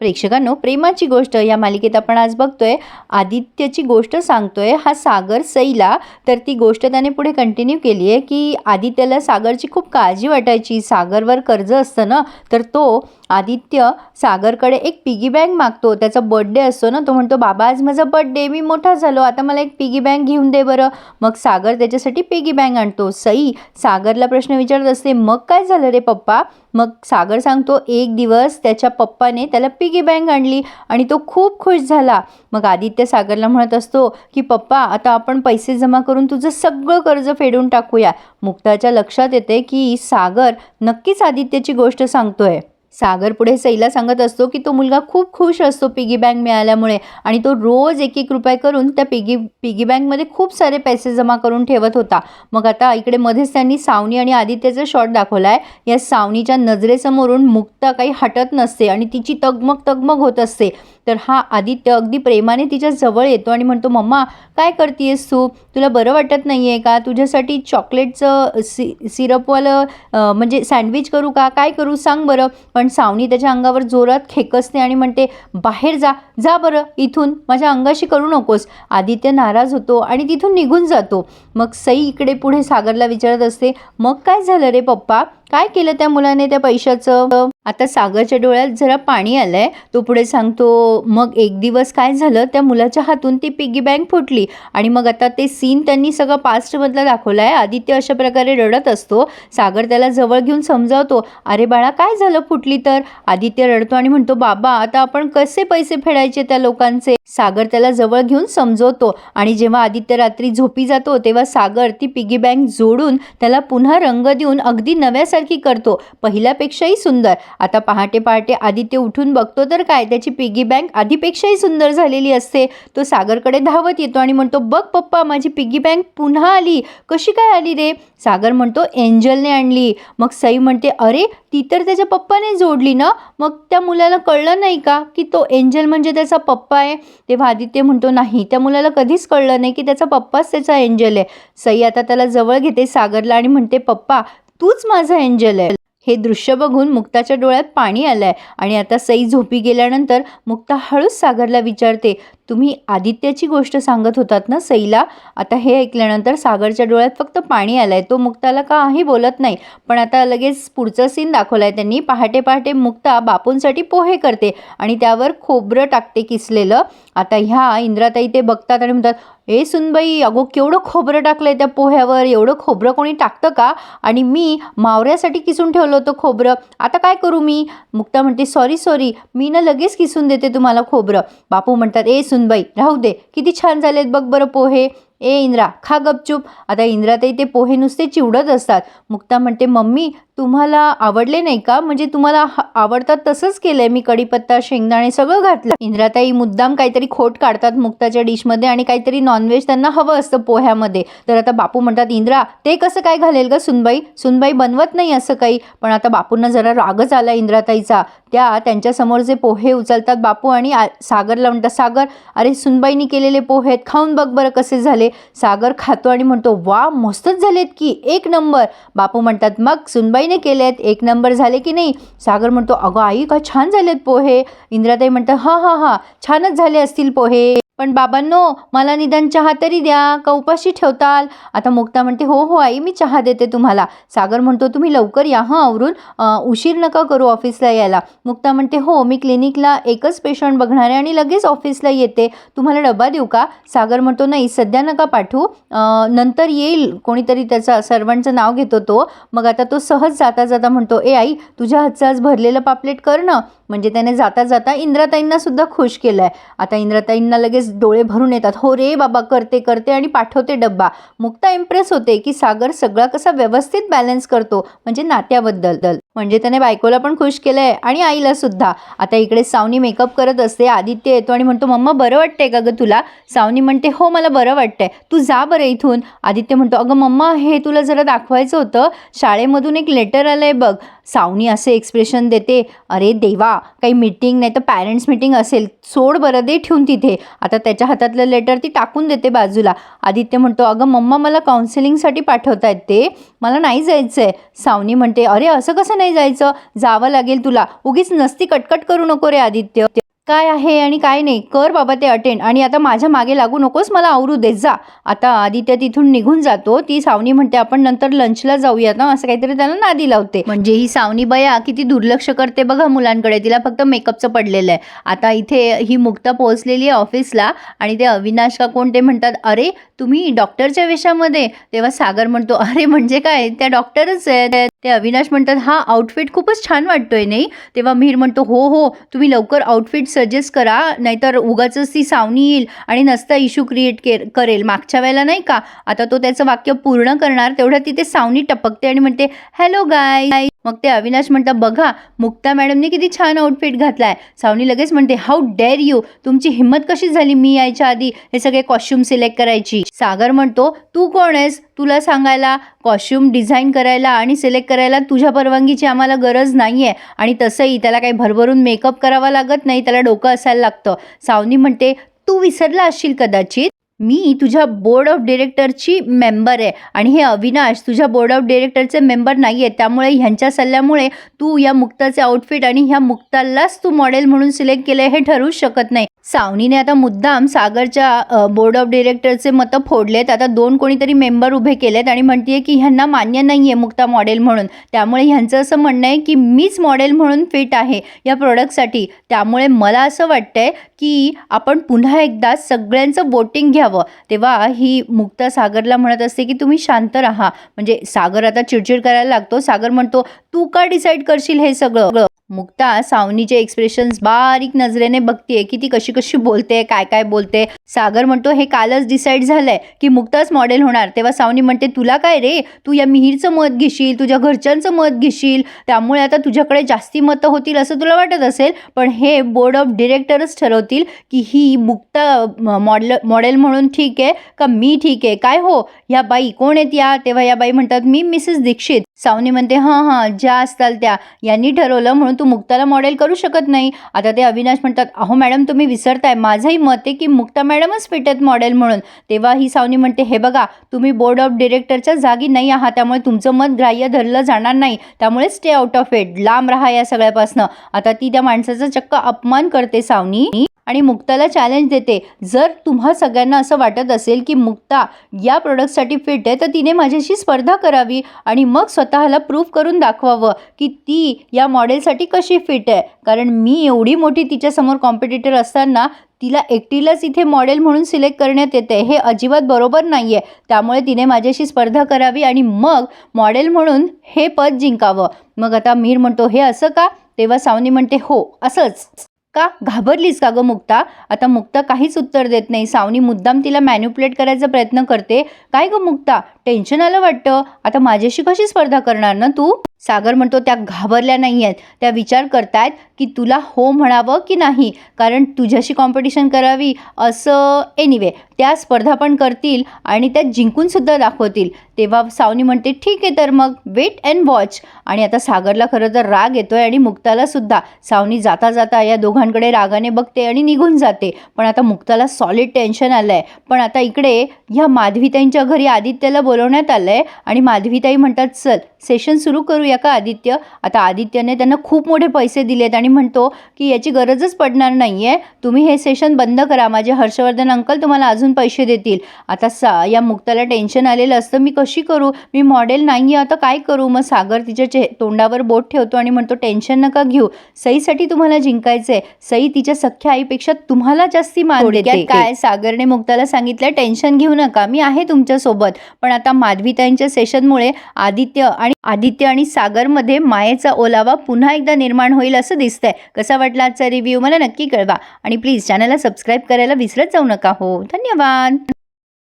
प्रेक्षकांनो प्रेमाची गोष्ट या मालिकेत आपण आज बघतोय. आदित्यची गोष्ट सांगतोय. हा सागर सईला तर ती गोष्ट त्याने पुढे कंटिन्यू केली आहे की आदित्यला सागरची खूप काळजी वाटायची. सागरवर कर्ज असतं ना तर तो आदित्य सागरकडे एक पिगी बँक मागतो. त्याचा बड्डे असतो ना तो म्हणतो बाबा आज माझा बड्डे मी मोठा झालो. आता मला एक पिगी बँक घेऊन दे बरं. मग सागर त्याच्यासाठी पिगी बँक आणतो. सई सागरला प्रश्न विचारत असते मग काय झालं रे पप्पा? मग सागर सांगतो एक दिवस त्याच्या पप्पाने त्याला पिगी बँक आणली आणि तो खूप खुश झाला. मग आदित्य सागरला म्हणत असतो की पप्पा आता आपण पैसे जमा करून तुझं सगळं कर्ज फेडून टाकूया. मुक्ताच्या लक्षात येते की सागर नक्कीच आदित्यची गोष्ट सांगतोय. सागर पुढे सईला सांगत असतो की तो मुलगा खूप खुश असतो पिगी बँक मिळाल्यामुळे आणि तो रोज एक एक रुपये करून त्या पिगी पिगी बँकमध्ये खूप सारे पैसे जमा करून ठेवत होता. मग आता इकडे मध्येच त्यांनी सावनी आणि आदित्यचा शॉट दाखवला आहे या सावनीच्या नजरेसमोरून मुक्ता काही हटत नसते आणि तिची तगमग तगमग होत असते. तर हा आदित्य अगदी प्रेमाने तिच्या जवळ येतो आणि म्हणतो मम्मा काय करतेस तू? तुला बरं वाटत नाही आहे का? तुझ्यासाठी चॉकलेटचं सि सिरपवालं म्हणजे सँडविच करू का? काय करू? सांग बरं. पण सावनी त्याच्या अंगावर जोरात खेकसते आणि म्हणते बाहेर जा जा बरं इथून. माझ्या अंगाशी करू नकोस. आदित्य नाराज होतो आणि तिथून निघून जातो. मग सई इकडे पुढे सागरला विचारत असते मग काय झालं रे पप्पा? काय केलं त्या मुलाने त्या पैशाचं? आता सागरच्या डोळ्यात जरा पाणी आलं आहे तो पुढे सांगतो मग एक दिवस काय झालं? त्या मुलाच्या हातून ती पिगी बँक फुटली आणि मग आता ते सीन त्यांनी सगळं पास्टमधला दाखवलं आहे आदित्य अशा प्रकारे रडत असतो. सागर त्याला जवळ घेऊन समजावतो अरे बाळा काय झालं? फुटली तर? आदित्य रडतो आणि म्हणतो बाबा आता आपण कसे पैसे फेडायचे त्या लोकांचे? सागर त्याला जवळ घेऊन समजवतो आणि जेव्हा आदित्य रात्री झोपी जातो तेव्हा सागर ती पिगी बँक जोडून त्याला पुन्हा रंग देऊन अगदी नव्यासारखी करतो. पहिल्यापेक्षाही सुंदर. आता पहाटे पहाटे आदित्य उठून बघतो तर काय? त्याची पिगी बँक आधीपेक्षाही सुंदर झालेली असते. तो सागरकडे धावत येतो आणि म्हणतो बघ पप्पा माझी पिगी बँक पुन्हा आली. कशी काय आली रे? सागर म्हणतो एंजलने आणली. मग सई म्हणते अरे ती तर त्याच्या पप्पाने जोडली ना? मग त्या मुलाला कळलं नाही का की तो एंजल म्हणजे त्याचा पप्पा आहे? तेव्हा आदित्य म्हणतो नाही त्या मुलाला कधीच कळलं नाही की त्याचा पप्पाच त्याचा एंजल आहे. सई आता त्याला जवळ घेते सागरला आणि म्हणते पप्पा तूच माझा एंजल आहे. हे दृश्य बघून मुक्ताच्या डोळ्यात पाणी आलं आहे आणि आता सई झोपी गेल्यानंतर मुक्ता हळूच सागरला विचारते तुम्ही आदित्याची गोष्ट सांगत होतात ना सईला? आता हे ऐकल्यानंतर सागरच्या डोळ्यात फक्त पाणी आलं आहे तो मुक्ताला काही बोलत नाही. पण आता लगेच पुढचा सीन दाखवलाय त्यांनी. पहाटे पहाटे मुक्ता बापूंसाठी पोहे करते आणि त्यावर खोबरं टाकते किसलेलं. आता ह्या इंद्राताई ते बघतात आणि म्हणतात ए सुनबाई अगो केवढं खोबरं टाकलंय त्या पोह्यावर? एवढं खोबरं कोणी टाकतं का? आणि मी मावऱ्यासाठी किसून ठेवलं होतं खोबरं. आता काय करू मी? मुक्ता म्हणते सॉरी सॉरी. मी ना लगेच किसून देते तुम्हाला खोबरं. बापू म्हणतात ए सुनबाई राहू दे. किती छान झालेत बघ बरं पोहे. ए इंद्रा खा गपचूप. आता इंद्राताई ते पोहे नुसते चिवडत असतात. मुक्ता म्हणते मम्मी तुम्हाला आवडले नाही का? म्हणजे तुम्हाला आवडतात तसंच केलंय. मी कढीपत्ता शेंगदाणे सगळं घातलं. इंद्राताई मुद्दाम काहीतरी खोट काढतात मुक्ताच्या डिशमध्ये आणि काहीतरी नॉनव्हेज त्यांना हवं असतं पोह्यामध्ये. तर आता बापू म्हणतात इंद्रा ते कसं काय घालेल का सुनबाई? सुनबाई बनवत नाही असं काही. पण आता बापूंना जरा रागच आला इंद्राताईचा. त्या त्यांच्यासमोर जे पोहे उचलतात बापू आणि सागरला म्हणतात सागर अरे सुनबाईनी केलेले पोहे आहेत खाऊन बघ बरं कसे झाले. सागर खातो आणि म्हणतो वा मस्तच झालेत की. एक नंबर. बापू म्हणतात मग सुनबाईने केलेत. एक नंबर झाले की नाही? सागर म्हणतो अगं आई का छान झालेत पोहे. इंद्राताई म्हणतात हां हां हां छानच झाले असतील पोहे. पण बाबांनो मला निदान चहा तरी द्या. का उपाशी ठेवताल. आता मुक्ता म्हणते हो हो आई मी चहा देते तुम्हाला. सागर म्हणतो तुम्ही लवकर या हां आवरून. उशीर नका करू ऑफिसला यायला. मुक्ता म्हणते हो मी क्लिनिकला एकच पेशंट बघणार आहे आणि लगेच ऑफिसला येते. तुम्हाला डबा देऊ का? सागर म्हणतो नाही सध्या नका पाठवू. नंतर येईल. कोणीतरी त्याचा सर्वंटचं नाव घेतो तो. मग आता तो सहज जाता जाता म्हणतो ए आई तुझ्या हातचं आज भरलेलं पापलेट कर ना. म्हणजे त्याने जाता जाता इंद्राताईंना सुद्धा खुश केलं आहे आता इंद्राताईंना लगेच डोळे भरून येतात. हो रे बाबा करते करते आणि पाठवते डब्बा. मुक्ता इम्प्रेस होते की सागर सगळा कसा व्यवस्थित बॅलन्स करतो म्हणजे नात्याबद्दल. म्हणजे त्याने बायकोला पण खुश केलं आहे आणि आईला सुद्धा. आता इकडे सावनी मेकअप करत असते आदित्य येतो आणि म्हणतो मम्मा बरं वाटतंय का गं तुला? सावनी म्हणते हो मला बरं वाटतंय. तू जा बरं इथून. आदित्य म्हणतो अगं मम्मा हे तुला जरा दाखवायचं होतं. शाळेमधून एक लेटर आलं आहे बघ. सावनी असे एक्सप्रेशन देते अरे देवा काही मीटिंग नाही तर पॅरेंट्स मीटिंग असेल. सोड बरं दे ठेवून तिथे. आता त्याच्या हातातलं लेटर ती टाकून देते बाजूला. आदित्य म्हणतो अगं मम्मा मला काउन्सिलिंगसाठी पाठवतायत ते. मला नाही जायचं आहे सावनी म्हणते अरे असं कसं नाही जायचं? जावं लागेल तुला. उगीच नसती कटकट करू नको रे आदित्य. काय आहे आणि काय नाही कर बाबा ते अटेंड आणि आता माझ्या मागे लागू नकोस मला आवरू दे जा. आता आदित्य तिथून निघून जातो ती सावनी म्हणते आपण नंतर लंचला जाऊया ना असं काहीतरी त्याला नादी लावते. म्हणजे ही सावनी बया किती दुर्लक्ष करते बघा मुलांकडे तिला फक्त मेकअपचं पडलेलं आहे. आता इथे ही मुक्ता पोहोचलेली आहे ऑफिसला आणि ते अविनाश का कोण ते म्हणतात अरे तुम्ही डॉक्टरच्या वेशामध्ये? तेव्हा सागर म्हणतो अरे म्हणजे काय? त्या डॉक्टरच आहे. ते अविनाश म्हणतात हा आउटफिट खूपच छान वाटतोय नाही? तेव्हा मिहीर म्हणतो हो हो तुम्ही लवकर आउटफिट्स सजेस्ट करा नाहीतर उगाच ती सावनी येईल आणि नसता इश्यू क्रिएट के करेल. मागच्या वेळेला नाही का आता तो त्याचं वाक्य पूर्ण करणार तेवढ्या तिथे सावनी टपकते आणि म्हणते हॅलो गाय मग ते अविनाश म्हणतात बघा मुक्ता मॅडमने किती छान आउटफिट घातलाय. सावनी लगेच म्हणते हाऊ डेअर यू तुमची हिंमत कशी झाली मी यायच्या आधी हे सगळे कॉस्ट्युम सिलेक्ट करायची? सागर म्हणतो तू कोण आहेस? तुला सांगायला कॉस्ट्युम डिझाईन करायला आणि सिलेक्ट करायला तुझ्या परवानगीची आम्हाला गरज नाही आहे आणि तसंही त्याला काही भरभरून मेकअप करावा लागत नाही त्याला डोकं असायला लागतं. सावनी म्हणते तू विसरला असशील कदाचित? मी तुझ्या बोर्ड ऑफ डिरेक्टरची मेंबर आहे. आणि हे अविनाश तुझ्या बोर्ड ऑफ डिरेक्टरचे मेंबर नाही आहे त्यामुळे ह्यांच्या सल्ल्यामुळे तू या मुक्ताचे आउटफिट आणि ह्या मुक्तालाच तू मॉडेल म्हणून सिलेक्ट केलं हे ठरवूच शकत नाही. सावनीने आता मुद्दाम सागरच्या बोर्ड ऑफ डिरेक्टरचे मतं फोडलेत. आता दोन कोणीतरी मेंबर उभे केलेत आणि म्हणते की ह्यांना मान्य नाही आहे मुक्ता मॉडेल म्हणून. त्यामुळे ह्यांचं असं म्हणणं आहे की मीच मॉडेल म्हणून फिट आहे या प्रोडक्टसाठी त्यामुळे मला असं वाटतंय की आपण पुन्हा एकदा सगळ्यांचं वोटिंग घ्यावं. तेव्हा ही मुक्ता सागरला म्हणत असते की तुम्ही शांत राहा. म्हणजे सागर आता चिडचिड करायला लागतो. सागर म्हणतो तू का डिसाईड करशील हे सगळं? मुक्ता सावनीचे एक्सप्रेशन्स बारीक नजरेने बघतीये. की ती कशी कशी बोलते काय काय बोलते सागर म्हणतो हे कालच डिसाईड झालंय की मुक्ताच मॉडेल होणार. तेव्हा सावनी म्हणते तुला काय रे? तू या मिहीरचं मत घेशील तुझ्या घरच्यांचं मत घेशील. त्यामुळे आता तुझ्याकडे जास्ती मतं होतील असं तुला वाटत असेल. पण हे बोर्ड ऑफ डिरेक्टरच ठरवतील की ही मुक्ता मॉडल मॉडेल म्हणून ठीक आहे का मी ठीक आहे? काय हो? ह्या बाई कोण आहेत या? तेव्हा या बाई म्हणतात मी मिसेस दीक्षित. सावनी म्हणते हां हां ज्या असताल त्या. यांनी ठरवलं म्हणून तू मुक्ताला मॉडेल करू शकत नाही. आता ते अविनाश म्हणतात अहो मॅडम तुम्ही विसरताय. माझंही मत आहे की मुक्ता मॅडमच फिटत मॉडेल म्हणून. तेव्हा ही सावनी म्हणते हे बघा तुम्ही बोर्ड ऑफ डिरेक्टरच्या जागी नाही आहात. त्यामुळे तुमचं मत ग्राह्य धरलं जाणार नाही. त्यामुळे स्टे आउट ऑफ इट लांब राहा या सगळ्यापासनं. आता ती त्या माणसाचा चक्क अपमान करते सावनी. आणि मुक्ताला चॅलेंज देते. जर तुम्हा सगळ्यांना असं वाटत असेल की मुक्ता या प्रोडक्टसाठी फिट आहे तर तिने माझ्याशी स्पर्धा करावी आणि मग स्वतःला प्रूफ करून दाखवावं की ती या मॉडेलसाठी कशी फिट आहे. कारण मी एवढी मोठी तिच्यासमोर कॉम्पिटिटर असताना तिला एकटीलाच इथे मॉडेल म्हणून सिलेक्ट करण्यात येते. हे अजिबात बरोबर नाही आहे त्यामुळे तिने माझ्याशी स्पर्धा करावी आणि मग मॉडेल म्हणून हे पद जिंकावं. मग आता मीर म्हणतो हे असं का? तेव्हा सावनी म्हणते हो असंच. का? घाबरलीस का गं मुक्ता? आता मुक्ता काहीच उत्तर देत नाही. सावनी मुद्दाम तिला मॅन्युपुलेट करायचा प्रयत्न करते. काय गं मुक्ता? टेन्शन आलं वाटतं. आता माझ्याशी कशी स्पर्धा करणार ना तू? सागर म्हणतो त्या घाबरल्या नाही आहेत. त्या विचार करतायत की तुला हो म्हणावं की नाही? कारण तुझ्याशी कॉम्पिटिशन करावी असं एनिवे त्या स्पर्धा पण करतील आणि त्या जिंकूनसुद्धा दाखवतील. तेव्हा सावनी म्हणते ठीक आहे तर मग वेट अँड वॉच आणि आता सागरला खरं तर राग आहे आणि मुक्तालासुद्धा सावनी जाता जाता या दोघांकडे रागाने बघते आणि निघून जाते. पण आता मुक्ताला सॉलिड टेन्शन आलं आहे पण आता इकडे ह्या माधवीताईंच्या घरी आदित्यला बोलवण्यात आलं आहे आणि माधवीताई म्हणतात चल सेशन सुरू करूया का आदित्य? आता आदित्यने त्यांना खूप मोठे पैसे दिलेत आणि म्हणतो की याची गरजच पडणार नाही आहे तुम्ही हे सेशन बंद करा. माझे हर्षवर्धन अंकल तुम्हाला अजून पैसे देतील. आता सा या मुक्ताला टेन्शन आलेलं असतं. मी कशी करू? मी मॉडेल नाही आहे आता काय करू? मग सागर तिच्या चे तोंडावर बोट ठेवतो आणि म्हणतो टेन्शन नका घेऊ. सईसाठी तुम्हाला जिंकायचं आहे सई तिच्या सख्या आईपेक्षा तुम्हाला जास्ती मान देते. काय? सागरने मुक्ताला सांगितलं टेन्शन घेऊ नका. मी आहे तुमच्यासोबत. पण आता माधवीताईंच्या सेशनमुळे आदित्य आणि आदित्य आणि सागरमध्ये मायेचा ओलावा पुन्हा एकदा निर्माण होईल असं दिसतंय. कसा वाटला आजचा रिव्ह्यू मला नक्की कळवा. आणि प्लीज चॅनलला सबस्क्राईब करायला विसरत जाऊ नका हो. धन्यवाद.